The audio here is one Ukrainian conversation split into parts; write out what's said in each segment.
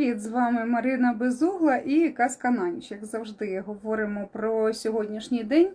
Привіт! З вами Марина Безугла і Казка Наніч. Як завжди, говоримо про сьогоднішній день,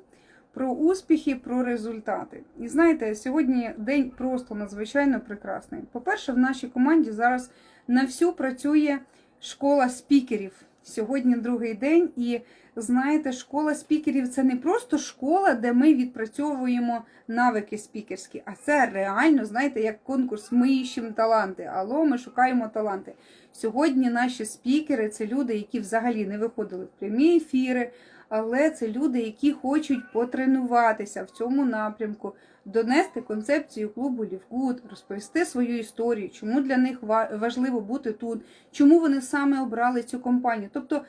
про успіхи, про результати. І знаєте, сьогодні день просто надзвичайно прекрасний. По-перше, в нашій команді зараз на всю працює школа спікерів. Сьогодні другий день, і знаєте, школа спікерів це не просто школа, де ми відпрацьовуємо навики спікерські, а це реально, знаєте, як конкурс Ми іщемо таланти. Алло, ми шукаємо таланти. Сьогодні наші спікери це люди, які взагалі не виходили в прямі ефіри, але це люди, які хочуть потренуватися в цьому напрямку, донести концепцію клубу Лівгуд, розповісти свою історію, чому для них ва- важливо бути тут, чому вони саме обрали цю компанію. Тобто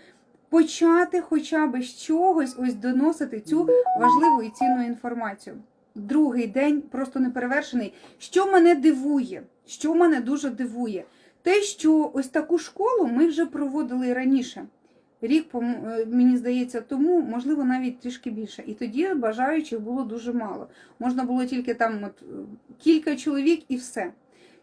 почати хоча б з чогось ось доносити цю важливу і цінну інформацію. Другий день просто неперевершений. Що мене дивує? Що мене дуже дивує? Те, що ось таку школу ми вже проводили раніше. Рік, е, мені здається, тому, можливо, навіть трішки більше. І тоді бажаючих було дуже мало. Можна було тільки там от, кілька чоловік і все.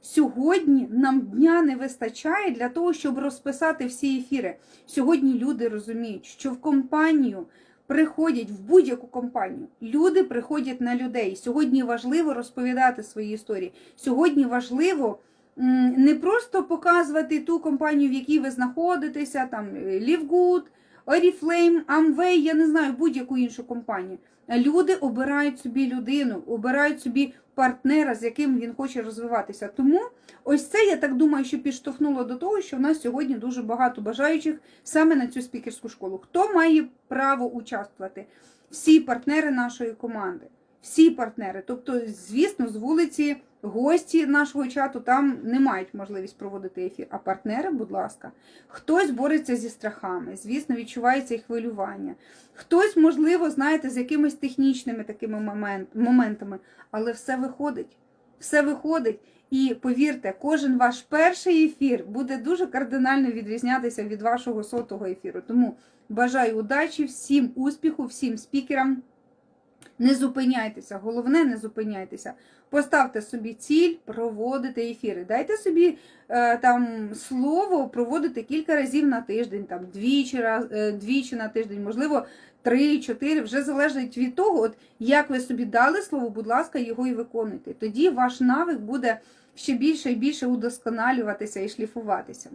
Сьогодні нам дня не вистачає для того, щоб розписати всі ефіри. Сьогодні люди розуміють, що в компанію приходять в будь-яку компанію. Люди приходять на людей. Сьогодні важливо розповідати свої історії. Сьогодні важливо не просто показувати ту компанію, в якій ви знаходитеся, там Livegood, Oriflame, Amway, я не знаю, будь-яку іншу компанію. Люди обирають собі людину, обирають собі партнера, з яким він хоче розвиватися. Тому ось це я так думаю, що підштовхнуло до того, що в нас сьогодні дуже багато бажаючих саме на цю спікерську школу. Хто має право участвувати? Всі партнери нашої команди. Всі партнери. Тобто, звісно, з вулиці гості нашого чату там не мають можливість проводити ефір. А партнери, будь ласка, хтось бореться зі страхами, звісно, відчувається і хвилювання. Хтось, можливо, знаєте, з якимись технічними такими момент, моментами, але все виходить. Все виходить. І повірте, кожен ваш перший ефір буде дуже кардинально відрізнятися від вашого сотого ефіру. Тому бажаю удачі, всім успіху, всім спікерам. Не зупиняйтеся, головне, не зупиняйтеся. Поставте собі ціль проводити ефіри. Дайте собі е, там слово проводити кілька разів на тиждень, там двічі, раз, е, двічі на тиждень, можливо, три-чотири. Вже залежить від того, от як ви собі дали слово, будь ласка, його і виконуйте. Тоді ваш навик буде ще більше і більше удосконалюватися і шліфуватися.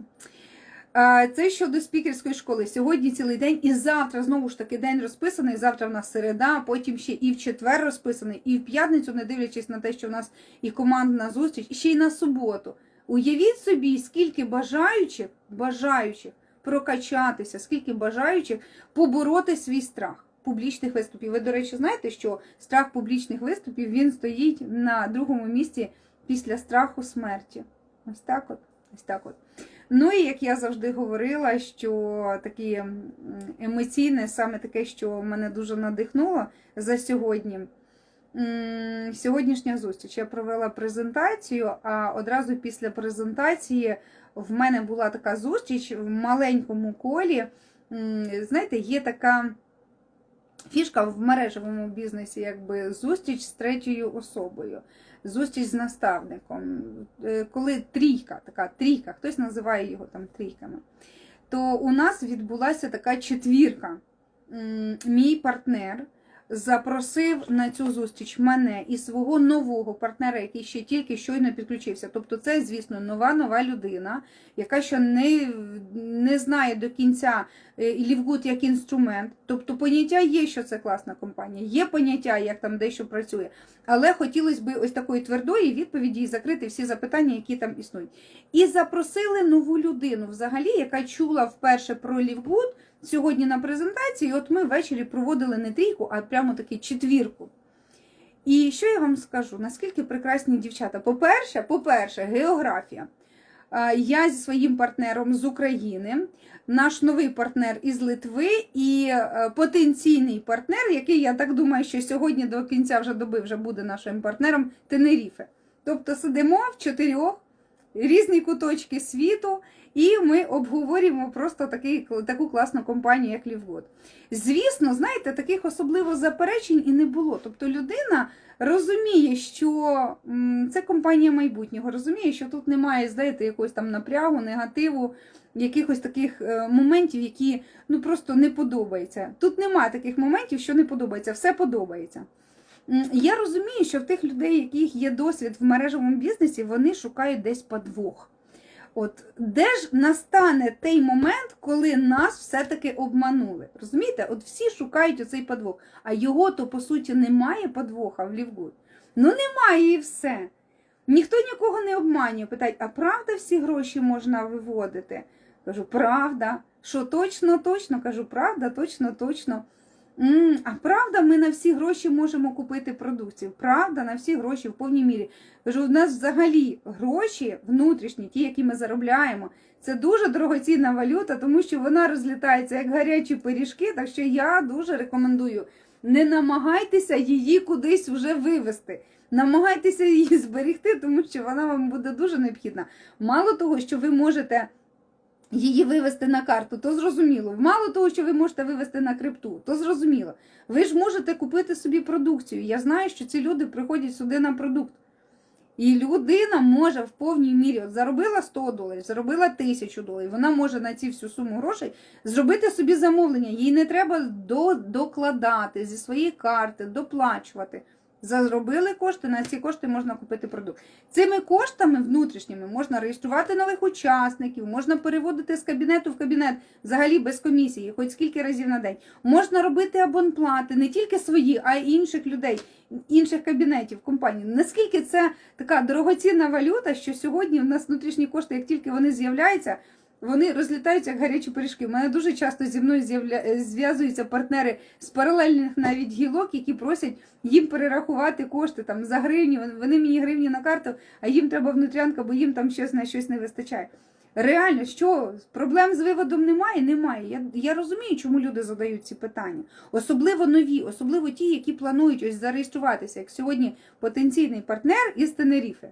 Е, Це щодо спікерської школи. Сьогодні цілий день, і завтра знову ж таки день розписаний. Завтра в нас середа, потім ще і в четвер розписаний, і в п'ятницю, не дивлячись на те, що в нас і командна зустріч, і ще й на суботу. Уявіть собі, скільки бажаючих, бажаючих прокачатися, скільки бажаючих побороти свій страх публічних виступів. Ви, до речі, знаєте, що страх публічних виступів він стоїть на другому місці після страху смерті. Ось так от. Ось так от. Ну і як я завжди говорила, що такі емоційне, саме таке, що мене дуже надихнуло за сьогодні. Сьогоднішня зустріч. Я провела презентацію, а одразу після презентації в мене була така зустріч в маленькому колі. Знаєте, є така фішка в мережевому бізнесі, якби зустріч з третьою особою, зустріч з наставником. Е, Коли трійка, така трійка, хтось називає його там трійками, то у нас відбулася така четвірка. Мій партнер запросив на цю зустріч мене і свого нового партнера, який ще тільки щойно підключився. Тобто, це, звісно, нова нова людина, яка ще не, не знає до кінця е, Лівгуд як інструмент. Тобто поняття є, що це класна компанія, є поняття, як там дещо працює. Але хотілося б ось такої твердої відповіді і закрити всі запитання, які там існують. І запросили нову людину, взагалі, яка чула вперше про Лівгуд сьогодні на презентації. От ми ввечері проводили не трійку, а прямо таки четвірку. І що я вам скажу? Наскільки прекрасні дівчата? По-перше, по-перше, географія. А, Я зі своїм партнером з України, наш новий партнер із Литви і е, потенційний партнер, який я так думаю, що сьогодні до кінця вже доби вже буде нашим партнером Тенеріфе. Тобто сидимо в чотирьох різні куточки світу, і ми обговорюємо просто такий, таку класну компанію, як Лівгод. Звісно, знаєте, таких особливо заперечень і не було. Тобто людина розуміє, що це компанія майбутнього, розуміє, що тут немає, знаєте, якогось там напрягу, негативу. якихось таких е, моментів, які ну просто не подобаються. Тут немає таких моментів, що не подобається, все подобається. Я розумію, що в тих людей, яких є досвід в мережевому бізнесі, вони шукають десь подвох. От де ж настане той момент, коли нас все-таки обманули? Розумієте? От всі шукають оцей подвох, а його то по суті немає подвоха в Лівгуд. Ну немає і все. Ніхто нікого не обманює. Питають, а правда всі гроші можна виводити? Кажу, правда. Що точно, точно? Кажу, правда, точно, точно. «М, а правда, ми на всі гроші можемо купити продукцію. Правда, на всі гроші в повній мірі. Кажу, у нас взагалі гроші внутрішні, ті, які ми заробляємо, це дуже дорогоцінна валюта, тому що вона розлітається як гарячі пиріжки. Так що я дуже рекомендую. Не намагайтеся її кудись вже вивести. Намагайтеся її зберегти, тому що вона вам буде дуже необхідна. Мало того, що ви можете її вивести на карту, то зрозуміло. Мало того, що ви можете вивести на крипту, то зрозуміло. Ви ж можете купити собі продукцію. Я знаю, що ці люди приходять сюди на продукт. І людина може в повній мірі от заробила 100 доларів, заробила 1000 доларів. Вона може на ці всю суму грошей зробити собі замовлення. Їй не треба докладати зі своєї карти, доплачувати. Заробили кошти, на ці кошти можна купити продукт. Цими коштами внутрішніми можна реєструвати нових учасників, можна переводити з кабінету в кабінет взагалі без комісії, хоч скільки разів на день. Можна робити абонплати не тільки свої, а й інших людей, інших кабінетів компаній. Наскільки це така дорогоцінна валюта, що сьогодні в нас внутрішні кошти, як тільки вони з'являються, вони розлітаються як гарячі пиріжки. У мене дуже часто зі мною з'явля- зв'язуються партнери з паралельних навіть гілок, які просять їм перерахувати кошти там за гривні. Вони мені гривні на карту, а їм треба внутрянка, бо їм там щось на щось не вистачає. Реально, що проблем з виводом немає? Немає. Я, я розумію, чому люди задають ці питання. Особливо нові, особливо ті, які планують ось зареєструватися, як сьогодні потенційний партнер із Тенеріфи.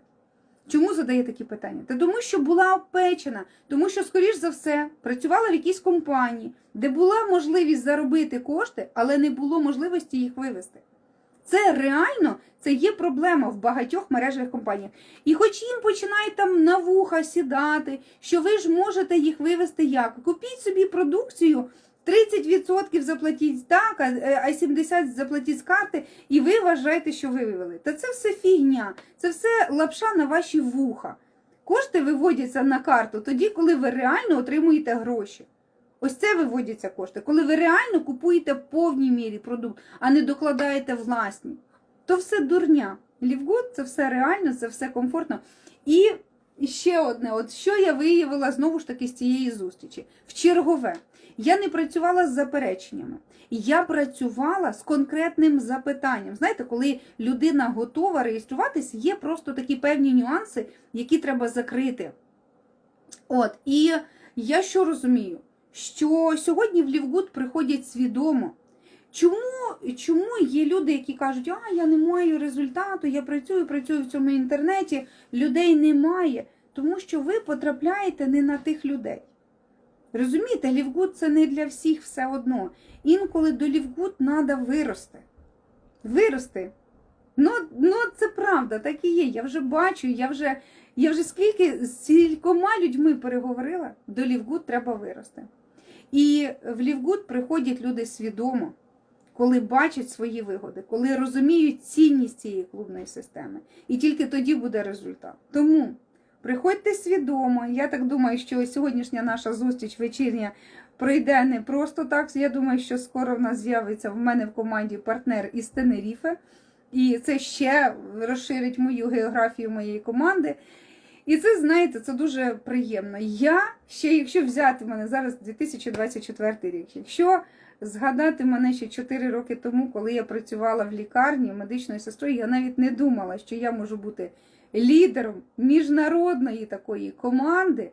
Чому задає такі питання? Та тому, що була опечена, тому що, скоріш за все, працювала в якійсь компанії, де була можливість заробити кошти, але не було можливості їх вивести. Це реально це є проблема в багатьох мережевих компаніях. І хоч їм починають там на вуха сідати, що ви ж можете їх вивести як? Купіть собі продукцію, 30% заплатіть так, а е, 70% заплатіть з карти, і ви вважаєте, що ви вивели. Та це все фігня, це все лапша на ваші вуха. Кошти виводяться на карту тоді, коли ви реально отримуєте гроші. Ось це виводяться кошти, коли ви реально купуєте в повній мірі продукт, а не докладаєте власні. То все дурня. Лівгуд це все реально, це все комфортно. І ще одне, от що я виявила знову ж таки з цієї зустрічі. В чергове. Я не працювала з запереченнями. Я працювала з конкретним запитанням. Знаєте, коли людина готова реєструватись, є просто такі певні нюанси, які треба закрити. От, і я що розумію? Що сьогодні в Лівгуд приходять свідомо. Чому, чому є люди, які кажуть, а я не маю результату, я працюю, працюю в цьому інтернеті, людей немає, тому що ви потрапляєте не на тих людей. Розумієте, Лівгуд це не для всіх все одно. Інколи до Лівгуд треба вирости. Вирости. Ну, ну, це правда, так і є. Я вже бачу, я вже, я вже скільки з кількома людьми переговорила, до Лівгуд треба вирости. І в Лівгуд приходять люди свідомо, коли бачать свої вигоди, коли розуміють цінність цієї клубної системи. І тільки тоді буде результат. Тому приходьте свідомо. Я так думаю, що сьогоднішня наша зустріч вечірня пройде не просто так. Я думаю, що скоро в нас з'явиться в мене в команді партнер із Тенеріфе. І це ще розширить мою географію моєї команди. І це, знаєте, це дуже приємно. Я ще, якщо взяти мене зараз 2024 рік, якщо згадати мене ще 4 роки тому, коли я працювала в лікарні медичною сестрою, я навіть не думала, що я можу бути лідером міжнародної такої команди,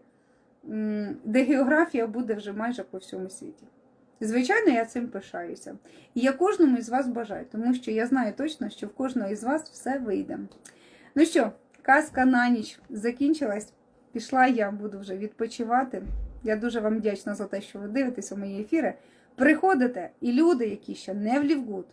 де географія буде вже майже по всьому світі. Звичайно, я цим пишаюся. І я кожному із вас бажаю, тому що я знаю точно, що в кожного із вас все вийде. Ну що, казка на ніч закінчилась. Пішла я, буду вже відпочивати. Я дуже вам вдячна за те, що ви дивитеся мої ефіри. Приходите, і люди, які ще не в Лівгуд,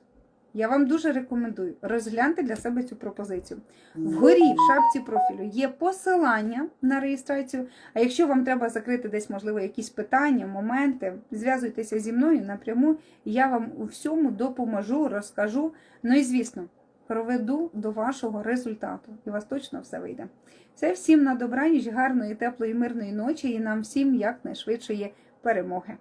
Я вам дуже рекомендую розгляньте для себе цю пропозицію. Вгорі в шапці профілю є посилання на реєстрацію. А якщо вам треба закрити десь, можливо, якісь питання, моменти, зв'язуйтеся зі мною напряму, я вам у всьому допоможу, розкажу. Ну і звісно, проведу до вашого результату, і у вас точно все вийде. Це всім на добраніч, гарної, теплої, мирної ночі, і нам всім якнайшвидшої перемоги.